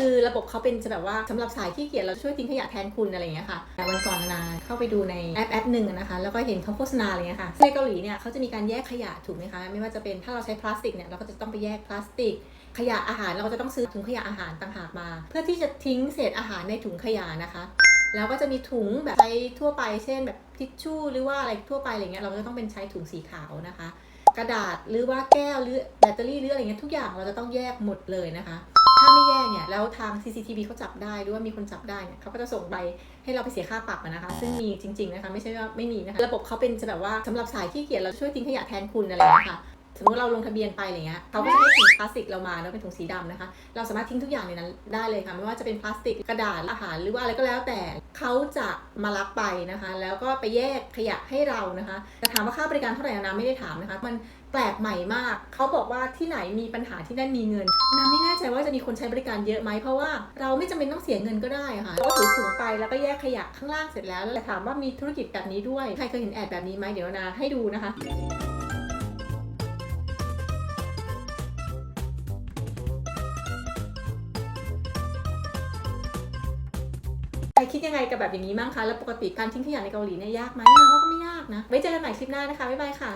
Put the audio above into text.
คือระบบเขาเป็นจะแบบว่าสำหรับสายขี้เกียจเราช่วยทิ้งขยะแทนคุณอะไรอย่างเงี้ยค่ะแต่วันก่อนนาเข้าไปดูในแอปแอปหนึ่งนะคะ แล้วก็เห็นเขาโฆษณาอะไรเงี้ยค่ะในเกาหลีเนี่ยเขาจะมีการแยกขยะถูกไหมคะ ไม่ว่าจะเป็นถ้าเราใช้พลาสติกเนี่ยเราก็จะต้องไปแยกพลาสติก ขยะอาหารเราก็จะต้องซื้อถุงขยะอาหารต่างหากมา เพื่อที่จะทิ้งเศษอาหารในถุงขยะนะคะแล้วก็จะมีถุงแบบใช้ทั่วไปเช่นแบบทิชชู่หรือว่าอะไรทั่วไปอะไรเงี้ยเราก็จะต้องเป็นใช้ถุงสีขาวนะคะ กระดาษหรือว่าแก้วหรือแบตเตอรี่หรืออะไรเงี้ยทุกอย่างเราจะต้องแยกหมดเลยนะคะ ถ้าไม่แยกเนี่ยแล้วทาง CCTV เขาจับได้หรือว่ามีคนจับได้เนี่ยเขาก็จะส่งใบให้เราไปเสียค่าปรับนะคะ ซึ่งมีจริง ๆนะคะ ไม่ใช่ว่าไม่มีนะคะ ระบบเขาเป็นจะแบบว่าสำหรับสายขี้เกียจเราช่วยทิ้งขยะแทนคุณอะไรนะคะ มมติเราลงทะเบียนไปอะไรเงี้ยเขาก็จะให้ถุงพลาสติกเรามาแล้วเป็นถุงสีดำนะคะ เราสามารถทิ้งทุกอย่างในนั้นได้เลยค่ะ ไม่ว่าจะเป็นพลาสติกกระดาษอาหารหรือว่าอะไรก็แล้วแต่เขาจะมารับไปนะคะ แล้วก็ไปแยกขยะให้เรานะคะแต่ถามว่าค่าบริการเท่าไหร่นะไม่ได้ถามนะคะ มันแปลกใหม่มาก เขาบอกว่าที่ไหนมีปัญหาที่นั่นมีเงินน้ำไม่แน่ใจว่าจะมีคนใช้บริการเยอะไหมเพราะว่าเราไม่จำเป็นต้องเสียเงินก็ได้ค่ะเราก็ถือถุงไปแล้วก็แยกขยะข้างล่างเสร็จแล้ว แล้วถามว่ามีธุรกิจแบบนี้ด้วย ใครเคยเห็นแอดแบบนี้ไหมเดี๋ยวนาให้ดูนะคะ ครคิดยังไงกับแบบอย่างนี้บ้างคะ แล้วปกติการทิ้งขยะในเกาหลีเนี่ยยากไหมนาว่าก็ไม่ยากนะ ไว้เจอกันใหม่คลิปหน้านะคะ บ๊ายบายค่ะ